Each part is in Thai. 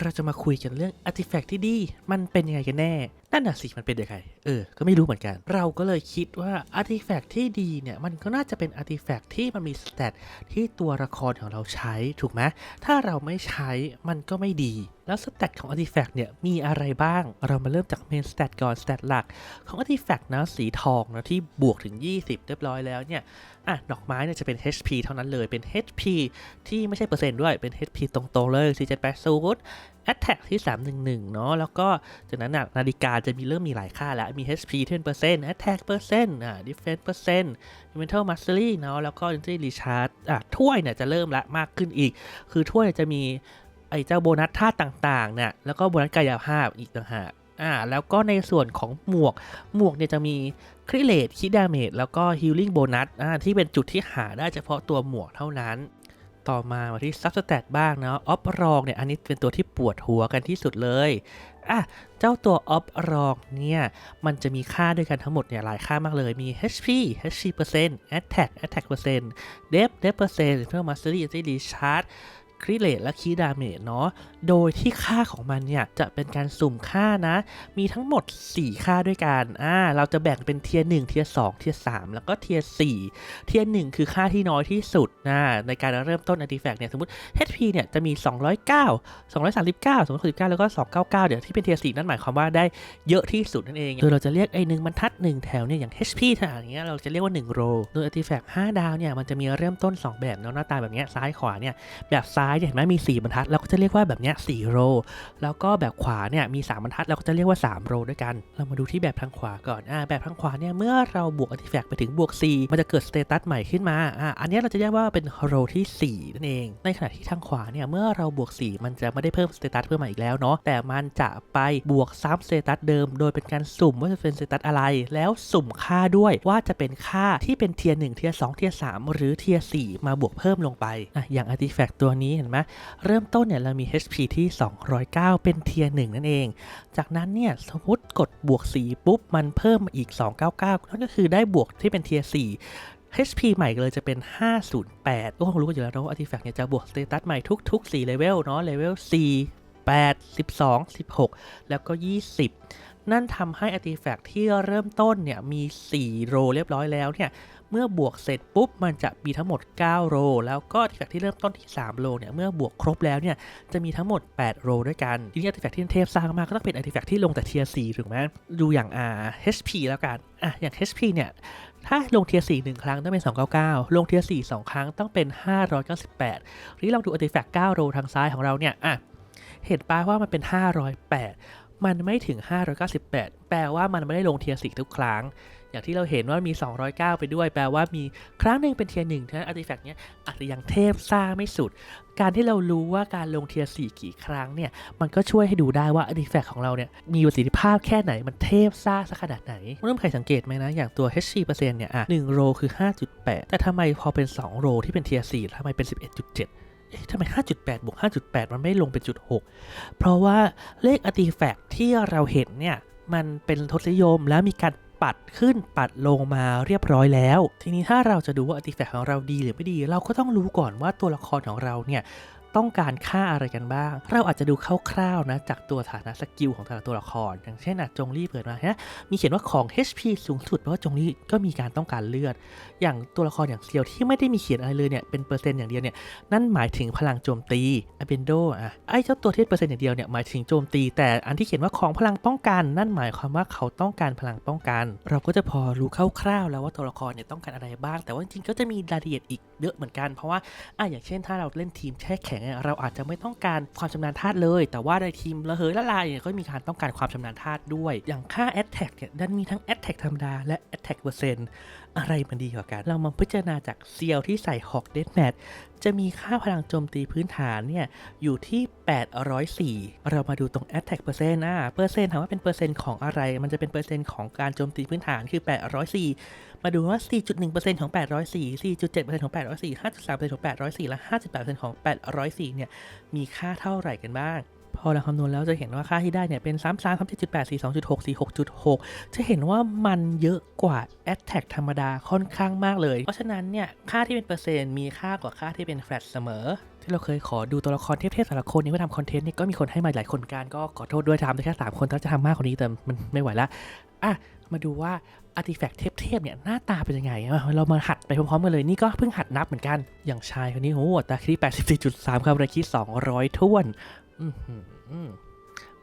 เราจะมาคุยกันเรื่อง artifact ที่ดี มันเป็นยังไงกันแน่ นั่นน่ะสิมันเป็นยังไง เออ ก็ไม่รู้เหมือนกัน เราก็เลยคิดว่า artifact ที่ดีเนี่ย มันก็น่าจะเป็น artifact ที่มันมี stat ที่ตัวละครของเราใช้ ถูกไหม ถ้าเราไม่ใช้ มันก็ไม่ดี แล้ว stat ของ artifact เนี่ย มีอะไรบ้าง เรามาเริ่มจาก main stat ก่อน stat หลัก ของ artifact นะ สีทองนะที่บวกถึง 20 เรียบร้อยแล้วเนี่ย อะดอกไม้เนี่ยจะเป็น HP เท่านั้นเลยเป็น HP ที่ไม่ใช่เปอร์เซ็นต์ด้วยเป็น HP ตรงๆเลย4780 Attack ที่ 311 เนาะแล้วก็จากนั้นน่ะนาฬิกาจะมีเริ่มมีหลายค่าแล้ว มี HP 10% Attack เปอร์เซ็นต์อ่า Defense เปอร์เซ็นต์ Mental Mastery เนาะแล้วก็ Energy Recharge อะถ้วยเนี่ยจะเริ่มละมากขึ้นอีก คือถ้วยเนี่ยจะมีไอ้เจ้าโบนัสท่าต่างๆเนี่ยแล้วก็โบนัสกายภาพอีกต่างหาก อ่าแล้วก็ในส่วนของหมวกหมวกเนี่ยจะมีคริเลตคิดาเมจแล้วก็ฮิลลิ่งโบนัสอ่าที่เป็นจุดที่หาได้เฉพาะตัวหมวกเท่านั้น ต่อมามาที่ซับสแตทบ้างเนาะออฟรองเนี่ยอันนี้เป็นตัวที่ปวดหัวกันที่สุดเลยอะเจ้าตัวออฟรองเนี่ย มันจะมีค่าด้วยกันทั้งหมดเนี่ยหลายค่ามากเลยมี HP HP เปอร์เซ็นต์ Attack Attack เปอร์เซ็นต์ Def Def เปอร์เซ็นต์เพื่อ Mastery Energy Recharge คริเลตและคีดาเมจเนาะ โดยที่ค่าของมันเนี่ยจะเป็นการสุ่มค่านะ มีทั้งหมด 4 ค่าด้วยกัน อ่า เราจะแบ่งเป็นเทียร์1เทียร์2เทียร์3แล้วก็เทียร์4เทียร์1คือค่าที่น้อยที่สุดนะ ในการเริ่มต้น artifact เนี่ยสมมติ HP เนี่ยจะมี 209 239 269 แล้วก็ 299 เดี๋ยวที่เป็นเทียร์4นั่นหมายความว่าได้เยอะที่สุดนั่นเอง โดยเราจะเรียกไอ้หนึ่งบรรทัด 1 แถวเนี่ยอย่าง HP ขนาดเนี้ยเราจะเรียกว่า1 row โดย artifact 5ดาวเนี่ยมันจะมีเริ่มต้น 2 แบบเนาะหน้าตาแบบเนี้ยซ้ายขวาเนี่ยแบบซ้ายเนี่ยเห็นไหมมี 4 บรรทัดเราก็จะเรียกว่าแบบเนี้ย4โรแล้วก็แบบขวาเนี่ยมี 3 บรรทัดเราก็จะเรียกว่า 3 โรด้วยกัน เรามาดูที่แบบทางขวาก่อนอ่าแบบทางขวาเนี่ยเมื่อเราบวกอาร์ติแฟกต์ไปถึงบวก 4 มันจะเกิดสเตตัสใหม่ขึ้นมาอ่าอันนี้เราจะเรียกว่าเป็นโรที่4นั่นเอง ในขณะที่ทางขวาเนี่ยเมื่อเราบวก 4 มันจะไม่ได้เพิ่มสเตตัสเพิ่มมาอีกแล้วเนาะแต่มันจะไปบวกซ้ำสเตตัสเดิม โดยเป็นการสุ่มว่าจะเป็นสเตตัสอะไร แล้วสุ่มค่าด้วยว่าจะเป็นค่าที่เป็นเทียร์1เทียร์2เทียร์3หรือเทียร์4มาบวกเพิ่มลงไปอะอย่างอาร์ติแฟกต์ตัวนี้เห็นไหมเริ่มต้นเนี่ยเรามี HP ที่ 209 เป็นเทียร์1นั่นเอง จากนั้นเนี่ยสมมติกดบวก 4 ปุ๊บ มันเพิ่มมาอีก 299 นั่นก็คือได้บวกที่เป็นเทียร์4 HP ใหม่เลยจะเป็น 508ก็คงรู้กันอยู่แล้วนะว่า Artifact เนี่ยจะบวกสเตตัสใหม่ทุกๆ 4 เลเวลเนาะ เลเวล 4 8 12 16 แล้วก็ 20 นั่นทำให้ Artifact ที่เริ่มต้นเนี่ยมี 4 โรเรียบร้อยแล้วเนี่ย เมื่อบวกเสร็จปุ๊บมันจะมีทั้งหมด 9 โรแล้วก็ artifact ที่เริ่มต้นที่ 3 โรเนี่ยเมื่อบวกครบแล้วเนี่ยจะมีทั้งหมด 8 โรด้วยกันทีนี้ artifact ที่เทพสร้างมาก็ต้องเป็น artifact ที่ลงแต่เทียร์4ถูกไหมดูอย่างอ่า HP แล้วกันอะอย่าง HP เนี่ยถ้าลงเทียร์4หนึ่งครั้งต้องเป็น 299 ลงเทียร์4 2 ครั้งต้องเป็น 598ทีนี้ลองดู artifact 9โรทางซ้ายของเราเนี่ยอะเห็นป้าว่ามันเป็น 508 มันไม่ถึง 598 แปลว่ามันไม่ได้ลงเทียร์4ทุกครั้ง อย่างที่เราเห็นว่ามี 209 ไปด้วย แปลว่ามีครั้งหนึ่งเป็นเทียร์หนึ่งฉะนั้นอาร์ติแฟกต์เนี้ยอาจจะยังเทพซ่าไม่สุด การที่เรารู้ว่าการลงเทียร์สี่กี่ครั้งเนี่ย มันก็ช่วยให้ดูได้ว่าอาร์ติแฟกต์ของเราเนี่ยมีประสิทธิภาพแค่ไหน มันเทพซ่าสักขนาดไหนเริ่มใครสังเกตไหมนะ อย่างตัว HC เปอร์เซ็นต์เนี่ยอะ1โรคือ 5.8 แต่ทำไมพอเป็น 2 โรที่เป็นเทียร์4ทำไมเป็น 11.7เอ๊ะทำไม 5.8 บวก 5.8 มันไม่ลงเป็นจุด 6 เพราะว่าเลขอาร์ติแฟกต์ที่เราเห็นเนี่ย มันเป็นทศนิยมแล้วมีการ ปัดขึ้นปัดลงมาเรียบร้อยแล้ว ทีนี้ถ้าเราจะดูว่าอาร์ติแฟกต์ของเราดีหรือไม่ดี เราก็ต้องรู้ก่อนว่าตัวละครของเราเนี่ย ต้องการค่าอะไรกันบ้าง เราอาจจะดูคร่าวๆนะจากตัวฐานะสกิลของแต่ละตัวละคร อย่างเช่นอะจงลี่เปิดมาฮะมีเขียนว่าของ HP สูงสุดเพราะว่าจงลี่ก็มีการต้องการเลือด อย่างตัวละครอย่างเซียวที่ไม่ได้มีเขียนอะไรเลยเนี่ยเป็นเปอร์เซ็นต์อย่างเดียวเนี่ยนั่นหมายถึงพลังโจมตีอเบนโดอะไอ้เจ้าตัวที่เปอร์เซ็นต์อย่างเดียวเนี่ยหมายถึงโจมตี แต่อันที่เขียนว่าของพลังป้องกัน นั่นหมายความว่าเขาต้องการพลังป้องกัน เราก็จะพอรู้คร่าวๆแล้วว่าตัวละครเนี่ยต้องการอะไรบ้าง แต่ว่าจริงๆก็จะมีรายละเอียดอีกเยอะเหมือนกันเพราะว่าอะอย่างเช่น ถ้าเราเล่นทีมแช่แข็งเนี่ยเราอาจจะไม่ต้องการความชำนาญธาตุเลย แต่ว่าในทีมระเหยละลายเนี่ยก็มีการต้องการความชำนาญธาตุด้วย อย่างค่า Attack เนี่ยดันมีทั้ง Attack ธรรมดาและ Attack เปอร์เซ็นต์อะไรมันดีกว่ากัน เรามาพิจารณาจากเซียวที่ใส่ฮอกเดดแมทจะมีค่าพลังโจมตีพื้นฐานเนี่ยอยู่ที่ 804 เรามาดูตรง attack เปอร์เซ็นต์อะเปอร์เซ็นต์ถามว่าเป็นเปอร์เซ็นต์ของอะไร มันจะเป็นเปอร์เซ็นต์ของการโจมตีพื้นฐานคือ 804 มาดูว่า 4.1%ของ 804 4.7%ของ 804 5.3%ของ 804 และ 58%ของ 804 เนี่ย มีค่าเท่าไหร่กันบ้าง อเราคำนวณแล้วจะเห็นว่าค่าที่ได้เนี่ยเป็น3 3 3 7 8 4 2 6 4 6 6 จะเห็นว่ามันเยอะกว่า Attack ธรรมดาค่อนข้างมากเลย เพราะฉะนั้นเนี่ยค่าที่เป็นเปอร์เซ็นต์มีค่ากว่าค่าที่เป็นแฟลตเสมอที่เราเคยขอดูตัวละครเทพๆแต่ละคนนี้เพื่อทำคอนเทนต์นี่ก็มีคนให้มาหลายคนกันก็ขอโทษด้วยทำได้แค่สามคนถ้าจะทำมากกว่านี้แต่มันไม่ไหวละอะมาดูว่าอาร์ติแฟกต์เทพๆเนี่ยหน้าตาเป็นยังไง เรามาหัดไปพร้อมๆกันเลย นี่ก็เพิ่งหัดนับเหมือนกัน อย่างชายคนนี้โหตาคลิป84.3 ครับราคิด200 ท้วน อื้อ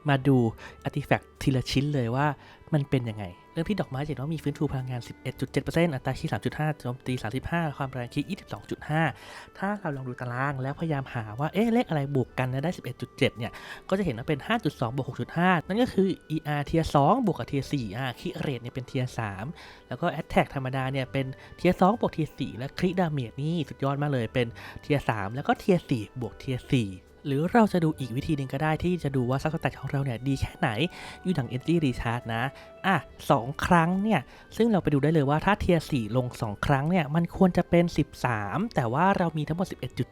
มาดูอาร์ติแฟกต์ทีละชิ้นเลยว่ามันเป็นยังไง เริ่มที่ดอกไม้เห็นว่ามีฟื้นฟูพลังงาน 11.7%อัตราคี3.5โจมตี 35 ความแรงคี22.5 ถ้าเราลองดูตารางแล้วพยายามหาว่า เอ๊ะ เลขอะไรบวกกันแล้วได้ 11.7 เนี่ย ก็จะเห็นว่าเป็น 5.2 บวก 6.5 นั่นก็คือ ER เทีย2บวกกับเทีย4อะคีเรทเนี่ยเป็นเทีย3แล้วก็ Attack ธรรมดาเนี่ยเป็นเทีย2บวกเทีย4และคลิดาเมจนี่สุดยอดมากเลยเป็นเทีย3แล้วก็เทีย4บวกเทีย4 หรือเราจะดูอีกวิธีหนึ่งก็ได้ที่จะดูว่าซับสแตทของเราเนี่ยดีแค่ไหน อยู่ดัง Energy Recharge นะ อะสองครั้งเนี่ย ซึ่งเราไปดูได้เลยว่าถ้าเทียร์4ลง 2 ครั้งเนี่ย มันควรจะเป็น 13 แต่ว่าเรามีทั้งหมด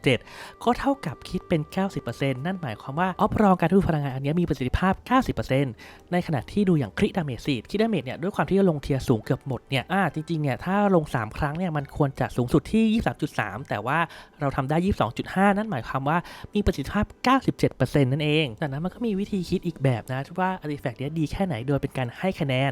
11.7 ก็เท่ากับคิดเป็น 90%นั่นหมายความว่าออฟรองการทุ่พลังงานอันนี้มีประสิทธิภาพ 90%ในขณะที่ดูอย่างคริดาเมจซีดคริดาเมจเนี่ยด้วยความที่ลงเทียร์สูงเกือบหมดเนี่ยอ่าจริงๆเนี่ยถ้าลง 3 ครั้งเนี่ยมันควรจะสูงสุดที่ 23.3 แต่ว่าเราทำได้ 22.5 นั่นหมายความว่ามีประสิทธิภาพ97%นั่นเองดังนั้นมันก็มีวิธีคิดอีกแบบนะว่าอาร์ติแฟกต์นี้ดีแค่ไหนโดยเป็นการให้คะแนน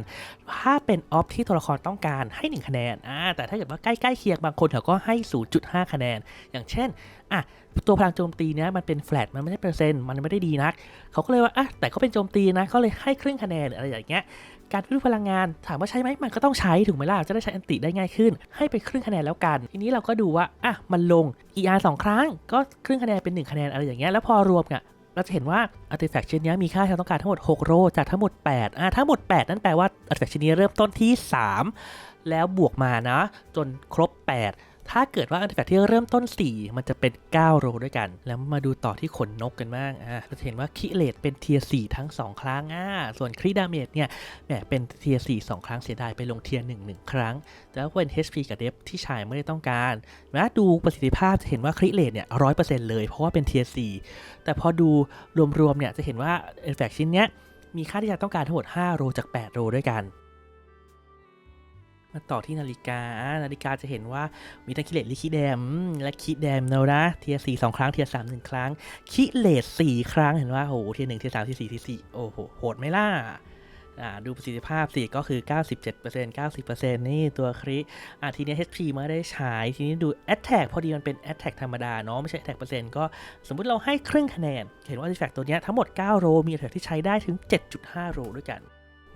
ถ้าเป็นออฟที่ตัวละครต้องการให้ 1 คะแนนอ่าแต่ถ้าเกิดว่าใกล้ๆเคียงบางคนเขาก็ให้ 0.5 คะแนน อย่างเช่นอะตัวพลังโจมตีเนี้ยมันเป็นแฟลตมันไม่ได้เปอร์เซ็นต์มันไม่ได้ดีนักเขาก็เลยว่าอะแต่ก็เป็นโจมตีนะเขาเลยให้ครึ่งคะแนนอะไรอย่างเงี้ย การพิจพลังงาน ถามว่าใช้ไหมมันก็ต้องใช้ถูกไหมล่ะจะได้ใช้อันติได้ง่ายขึ้น ให้ไปครึ่งคะแนนแล้วกัน ทีนี้เราก็ดูว่าอะมันลง ER 2 ครั้ง ก็ครึ่งคะแนนเป็น 1 คะแนนอะไรอย่างเงี้ยแล้วพอรวมเนี่ยเราจะเห็นว่า artifact ชิ้นนี้มีค่าที่เราต้องการทั้งหมด 6 โรจากทั้งหมด 8อ่าทั้งหมด 8 นั่นแปลว่า artifact ชิ้นนี้เริ่มต้นที่ 3 แล้วบวกมานะ จนครบ 8 ถ้าเกิดว่า artifact ที่เริ่มต้น 4 มันจะเป็น 9 โรด้วยกัน แล้วมาดูต่อที่ขนนกกันบ้างอ่าจะเห็นว่าคิเลตเป็นเทียร์4ทั้ง 2 ครั้งอ่าส่วนครีดาเมจเนี่ยแหมเป็นเทียร์4 2ครั้งเสียดายไปลงเทียร์1 1ครั้ง แล้วเป็น HP กับเดฟที่ชายไม่ได้ต้องการนะดูประสิทธิภาพจะเห็นว่าคริเลตเนี่ยร้อยเปอร์เซ็นต์เลยเพราะว่าเป็นเทียร์4แต่พอดูรวมๆเนี่ยจะเห็นว่า e f f e c t ชิ้นเนี้ยมีค่าที่จะต้องการทั้งหมด5โรจาก8โรด้วยกัน มาต่อที่นาฬิกา นาฬิกาจะเห็นว่ามีทั้งคิเลตลิคิแดม และคิแดมแล้วนะเทียร์4 2ครั้ง เทียร์3 1ครั้ง คิเลต4ครั้ง เห็นว่าโอ้โหเทียร์1เทียร์3เทียร์4เทียร์4โอ้โห โหดไหมล่ะอ่าดูประสิทธิภาพสิก็คือ 97% 90%นี่ตัวคริอาทีนี้ HP ไม่ได้ใช้ทีนี้ดู Attack พอดีมันเป็น Attack ธรรมดาเนาะไม่ใช่ Attack เปอร์เซ็นต์ก็สมมุติเราให้ครึ่งคะแนน เห็นว่า Artifact ตัวนี้ทั้งหมด 9 โรมี Attack ที่ใช้ได้ถึง 7.5 โรด้วยกัน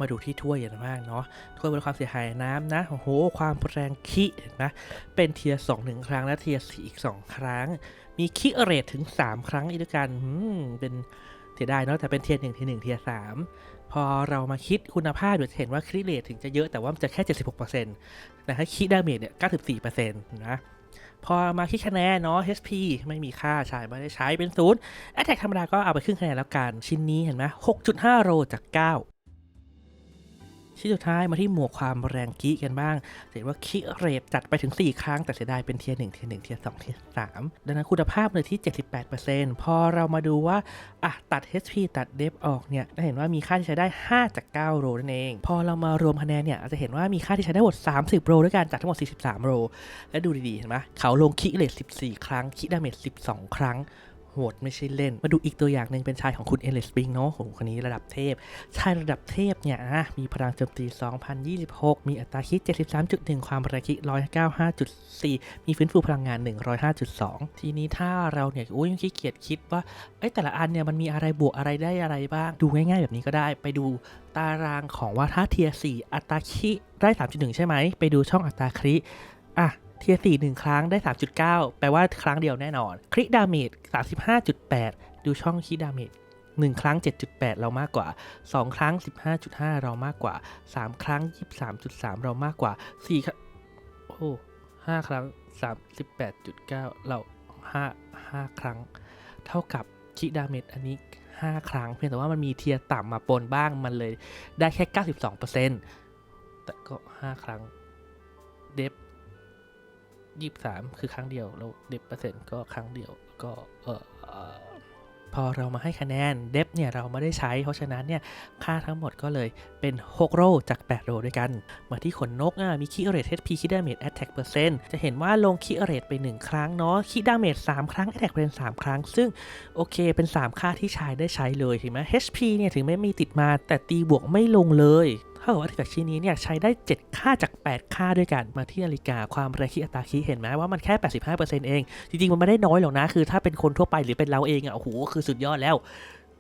มาดูที่ถ้วยกันบ้างเนาะถ้วยบนความเสียหายน้ำนะโอ้โหความแรงคิเห็นไหมเป็นเทียร์2หนึ่งครั้งและเทียร์4อีก2ครั้ง มีคิเรทถึง 3 ครั้งอีกด้วยกันเป็นเสียดายเนาะแต่เป็นเทียร์1เทียร์1เทียร์3พอเรามาคิดคุณภาพเดี๋ยวจะเห็นว่าคริเรทถึงจะเยอะแต่ว่ามันจะแค่ 76%แต่ถ้าคิดาเมจเนี่ย94%นะพอมาคิดคะแนนเนาะ HP ไม่มีค่าใช้ไม่ได้ใช้เป็นศูนย์ Attack ธรรมดาก็เอาไปครึ่งคะแนนแล้วกัน ชิ้นนี้เห็นไหม6.5 โรจาก 9 ชิ้นสุดท้ายมาที่หมวกความแรงกี้กันบ้างเห็นว่าคิเรทจัดไปถึง 4 ครั้งแต่เสียดายเป็นเทียร์1เทียร์1เทียร์2เทียร์3ดังนั้นคุณภาพเลยที่ 78%พอเรามาดูว่าอะตัด HP ตัดเดฟออกเนี่ยจะเห็นว่ามีค่าที่ใช้ได้ 5 จาก 9 โรนั่นเอง พอเรามารวมคะแนนเนี่ยจะเห็นว่ามีค่าที่ใช้ได้หมด 30 โรด้วยกันจากทั้งหมด 43 โร และดูดีๆเห็นไหมเขาลงคิเลต14 ครั้งคิดาเมจ12 ครั้ง โหดไม่ใช่เล่น มาดูอีกตัวอย่างหนึ่งเป็นชายของคุณเอเลสปิงเนาะโหคนนี้ระดับเทพ ชายระดับเทพเนี่ยนะมีพลังโจมตี 2026 มีอัตราคิด 73.1 ความรงคิด 195.4 มีฟื้นฟูพลังงาน 105.2 ทีนี้ถ้าเราเนี่ยโอ้ยขี้เกียจคิดว่าเอ้ยแต่ละอันเนี่ยมันมีอะไรบวกอะไรได้อะไรบ้าง ดูง่ายๆ แบบนี้ก็ได้ไปดูตารางของว่าถ้าเทียร์4อัตราคิได้ 3.1 ใช่ไหมไปดูช่องอัตราคิ อะเทียร์สี่หนึ่งครั้งได้ 3.9 แปลว่าครั้งเดียวแน่นอน คริดาเมจ35.8 ดูช่องคริดาเมจ1 ครั้ง 7.8 เรามากกว่า 2 ครั้ง 15.5 เรามากกว่า 3 ครั้ง 23.3 เรามากกว่า4ครั้งโอ้5ครั้ง 38.9 เรา 5 5 ครั้ง เท่ากับคิดาเมจอันนี้ 5 ครั้ง เพียงแต่ว่ามันมีเทียร์ต่ำมาปนบ้างมันเลยได้แค่ 92%แต่ก็ 5 ครั้ง ยี่สามคือครั้งเดียว แล้วเด็บเปอร์เซ็นต์ก็ครั้งเดียวก็เออพอเรามาให้คะแนนเดฟเนี่ยเราไม่ได้ใช้ เพราะฉะนั้นเนี่ยค่าทั้งหมดก็เลยเป็น 6 โรจาก 8 โรด้วยกัน มาที่ขนนกอะมีคีเอรท HP คีดาเมจแอตแทกเปอร์เซ็นต์จะเห็นว่าลงคีเอรทไป 1 ครั้งเนาะคีดาเมจ3ครั้งแอตแทกเป็น 3 ครั้ง ซึ่งโอเคเป็น 3 ค่าที่ใช้ได้ใช้เลยเห็นไหม HP เนี่ยถึงไม่มีติดมาแต่ตีบวกไม่ลงเลย เท่ากับว่าอาร์ติแฟกชิ้นนี้เนี่ยใช้ได้ 7 ค่าจาก 8 ค่าด้วยกันมาที่นาฬิกาความแรงคีอัตราคีเห็นไหมว่ามันแค่ 85%เอง จริงๆ มันไม่ได้น้อยหรอกนะ คือถ้าเป็นคนทั่วไปหรือเป็นเราเองอะโอ้โหคือสุดยอดแล้ว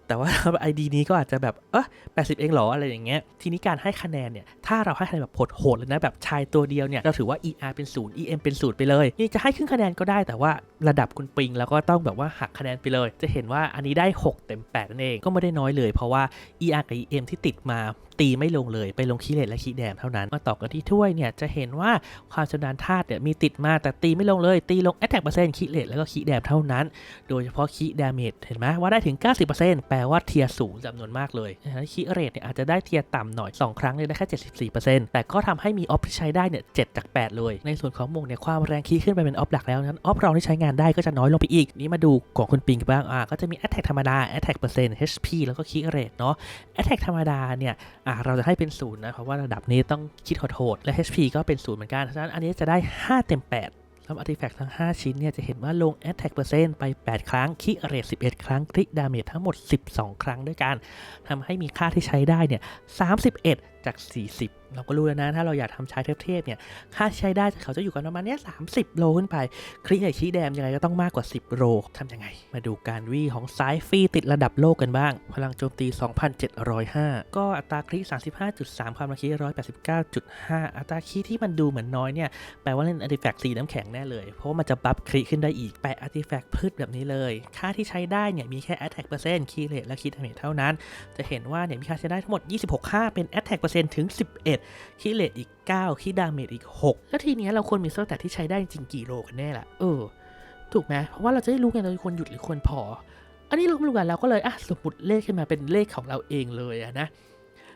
แต่ว่าไอดีนี้ก็อาจจะแบบเออ80เองเหรออะไรอย่างเงี้ยทีนี้การให้คะแนนเนี่ยถ้าเราให้คะแนนแบบโหดๆเลยนะแบบชายตัวเดียวเนี่ยเราถือว่า ER เป็น0 EM เป็น0ไปเลยนี่จะให้ครึ่งคะแนนก็ได้แต่ว่า ระดับคุณปิง แล้วก็ต้องแบบว่าหักคะแนนไปเลย จะเห็นว่าอันนี้ได้ 6 เต็ม 8 นั่นเองก็ไม่ได้น้อยเลยเพราะว่า ER กับ EM ที่ติดมาตีไม่ลงเลยไปลงคีเลตและคีแดมเท่านั้น มาต่อกันที่ถ้วยเนี่ยจะเห็นว่าความชำนาญธาตุเนี่ยมีติดมาแต่ตีไม่ลงเลย ตีลง attack เปอร์เซ็นต์คีเลตแล้วก็คีแดมเท่านั้น โดยเฉพาะคีดาเมจเห็นไหมว่าได้ถึง 90%แปลว่าเทียร์สูงจำนวนมากเลยนะฮะคีเรทเนี่ยอาจจะได้เทียร์ต่ำหน่อย 2 ครั้งเนี่ยได้แค่ 74%แต่ก็ทำให้มีออฟที่ใช้ได้เนี่ย7จาก 8 เลย ในส่วนของมงเนี่ยความแรงคีขึ้นไปเป็นออฟหลักแล้วนั้นออฟรองที่ใช้งานได้ก็จะน้อยลงไปอีก นี่มาดูของคุณปิงกันบ้างอ่าก็จะมี attack ธรรมดา attack เปอร์เซ็นต์ HP แล้วก็คีเรทเนาะ attack ธรรมดาเนี่ยอ่าเราจะให้เป็นศูนย์นะ เพราะว่าระดับนี้ต้องคิดโหดและ HP ก็เป็นศูนย์เหมือนกันเพราะฉะนั้นอันนี้จะได้ 5 เต็ม8แล้วอาร์ติแฟกต์ทั้ง 5 ชิ้นเนี่ยจะเห็นว่าลง Attack เปอร์เซ็นต์ไป 8 ครั้ง คิเรท11 ครั้งคลิกดาเมจทั้งหมด 12 ครั้งด้วยกันทำให้มีค่าที่ใช้ได้เนี่ย31 จาก 40 เราก็รู้แล้วนะ ถ้าเราอยากทำใช้เทพๆเนี่ย ค่าใช้ได้เขาจะอยู่กันประมาณนี้30 โลขึ้นไป คลิกใหญ่ชี้แดมยังไงก็ต้องมากกว่า 10 โลทำยังไง มาดูการวี่ของสายฟรีติดระดับโลกกันบ้าง พลังโจมตี 2,705 ก็อัตราคลิก 35.3 ความระคี189.5 อัตราคีที่มันดูเหมือนน้อยเนี่ย แปลว่าเล่นอาร์ติแฟกต์สีน้ำแข็งแน่เลย เพราะว่ามันจะบัฟคลิขึ้นได้อีกแปะอาร์ติแฟกต์พืชแบบนี้เลย ค่าที่ใช้ได้เนี่ยมีแค่ attack เปอร์เซ็นต์คีเลตและคีดาเมจเท่านั้น จะเห็นว่าเนี่ยมีค่าใช้ได้ทั้งหมด 26 ค่าเป็น attack เปอร์เซ็นต์ถึง 11คีเลตอีก 9คีดาเมจอีก 6 แล้วทีเนี้ยเราควรมีโซ่แต่ที่ใช้ได้จริงกี่โลกันแน่ล่ะ เออ ถูกไหมเพราะว่าเราจะได้รู้ไงเราควรหยุดหรือควรพอ อันนี้เราไม่รู้กันเราก็เลยอะสมมติเลขขึ้นมาเป็นเลขของเราเองเลยอะนะ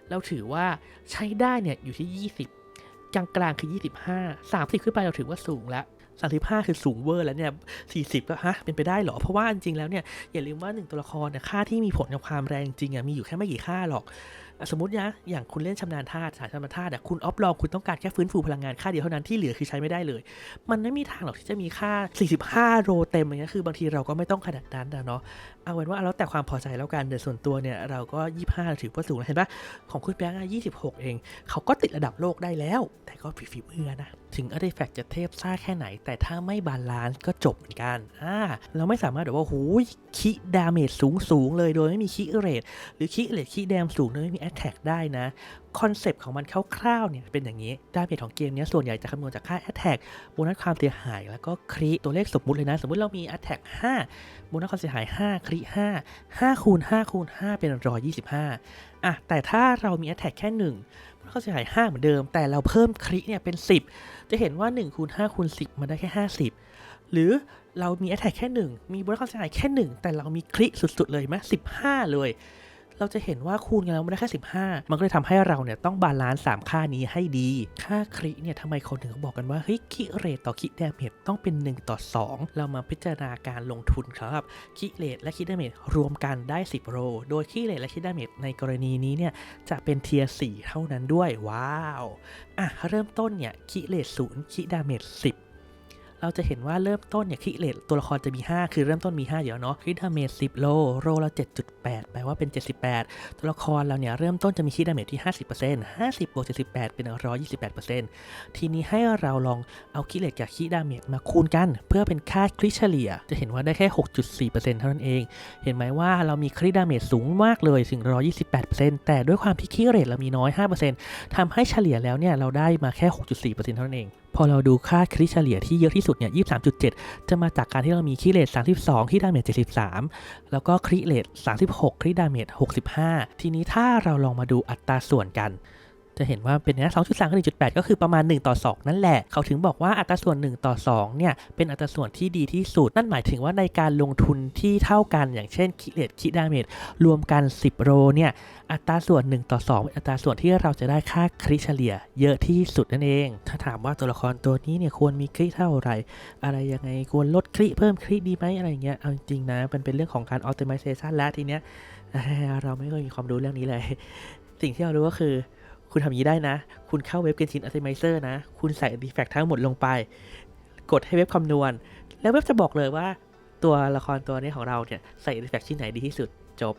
เราถือว่าใช้ได้เนี่ยอยู่ที่ 20 กลางกลางๆคือ 25 30 ขึ้นไปเราถือว่าสูงแล้ว35คือสูงเวอร์แล้วเนี่ย40ก็ฮะเป็นไปได้เหรอ เพราะว่าจริงๆแล้วเนี่ยอย่าลืมว่า1ตัวละครเนี่ยค่าที่มีผลกับความแรงจริงอะมีอยู่แค่ไม่กี่ค่าหรอก สมมตินะอย่างคุณเล่นชำนาญธาตุสายชำนาญธาตุอะคุณออฟลองคุณต้องการแค่ฟื้นฟูพลังงานค่าเดียวเท่านั้นที่เหลือคือใช้ไม่ได้เลย มันไม่มีทางหรอกที่จะมีค่า 45 โรเต็มอย่างเงี้ยคือบางทีเราก็ไม่ต้องขนาดนั้นนะเนาะเอาเป็นว่าแล้วแต่ความพอใจแล้วกันแต่ส่วนตัวเนี่ยเราก็ 25ถือว่าสูงเห็นปะของคุณแบงค์อะ26เอง เขาก็ติดระดับโลกได้แล้ว แต่ก็ฝีฝีมือนะถึงอาร์ติแฟกต์จะเทพซ่าแค่ไหน แต่ถ้าไม่บาลานซ์ก็จบเหมือนกันอ่าเราไม่สามารถแบบว่าหูยคิดาเมจสูงสูงเลยโดยไม่มีคิเรทหรือคิเรทคิแดมสูงโดยไม่มีแอตแทกได้นะคอนเซปต์ของมันคร่าวๆเนี่ยเป็นอย่างนี้ดาเมจของเกมนี้ส่วนใหญ่จะคำนวณจากค่า Attack โบนัสความเสียหาย แล้วก็คริตัวเลขสมมุติเลยนะ สมมุติเรามี Attack 5โบนัสความเสียหาย 5 คริ5 5คูณ5คูณ5เป็น 125อะแต่ถ้าเรามี Attack แค่ 1 โบนัสความเสียหาย 5 เหมือนเดิม แต่เราเพิ่มคริเนี่ยเป็น 10 จะเห็นว่า1คูณ5คูณ10 มันได้แค่ 50 หรือเรามี Attack แค่ 1 มีโบนัสความเสียหายแค่ 1 แต่เรามีคริสุดๆเลยไหม15 เลย เราจะเห็นว่าคูณกันแล้วมันได้แค่ 15 มันก็เลยทำให้เราเนี่ยต้องบาลานซ์3ค่านี้ให้ดี ค่าคริเนี่ยทำไมคนถึงเขาบอกกันว่าเฮ้ยคิเรทต่อคิดาเมจต้องเป็น 1 ต่อ 2 เรามาพิจารณาการลงทุนครับคิเรทและคิดาเมจรวมกันได้ 10 โร โดยคิเรทและคิดาเมจในกรณีนี้เนี่ยจะเป็นเทียร์4เท่านั้นด้วยว้าวอะเริ่มต้นเนี่ยคิเรท0คิดาเมจ10 เราจะเห็นว่าเริ่มต้นเนี่ยคิเลตตัวละครจะมี 5 คือเริ่มต้นมี5อยู่แล้วเนาะคิดาเมจ10โลโรละ7.8 แปลว่าเป็น 78 ตัวละครเราเนี่ยเริ่มต้นจะมีคิดาเมจที่ 50% 50บวก78 เป็น 128%ทีนี้ให้เราลองเอาคิเลตกับคิดาเมจมาคูณกัน เพื่อเป็นค่าคริเฉลี่ย จะเห็นว่าได้แค่ 6.4%เท่านั้นเอง เห็นไหมว่าเรามีคริดาเมจสูงมากเลยถึง 128%แต่ด้วยความที่คิเรตเรามีน้อย 5%ทำให้เฉลี่ยแล้วเนี่ยเราได้มาแค่ 6.4%เท่านั้นเอง พอเราดูค่าคริเฉลี่ยที่เยอะที่สุดเนี่ย23.7จะมาจากการที่เรามีคริเลต32คริดาเมจ73แล้วก็คริเลต36คริดาเมจ65ทีนี้ถ้าเราลองมาดูอัตราส่วนกัน จะเห็นว่าเป็นนะ2.3กับ1.8ก็คือประมาณ 1 ต่อ 2 นั่นแหละ เขาถึงบอกว่าอัตราส่วน 1 ต่อ 2 เนี่ย เป็นอัตราส่วนที่ดีที่สุด นั่นหมายถึงว่าในการลงทุนที่เท่ากันอย่างเช่นคิเลตคิดาเมจรวมกัน 10 โรเนี่ย อัตราส่วน 1 ต่อ 2 เป็นอัตราส่วนที่เราจะได้ค่าคริเฉลี่ยเยอะที่สุดนั่นเอง ถ้าถามว่าตัวละครตัวนี้เนี่ยควรมีคริเท่าไหร่ อะไรยังไงควรลดคริเพิ่มคริดีไหมอะไรเงี้ย เอาจริงนะมันเป็นเรื่องของการ optimization แล้วทีเนี้ยเอ้ยเราไม่เคยมีความรู้เรื่องนี้เลย สิ่งที่เรารู้ก็คือ คุณทำอย่างนี้ได้นะ คุณเข้าเว็บ Genshin Optimizer นะ คุณใส่ artifact ทั้งหมดลงไป กดให้เว็บคำนวณ แล้วเว็บจะบอกเลยว่า ตัวละครตัวนี้ของเราเนี่ย ใส่ artifact ที่ไหนดีที่สุดจบ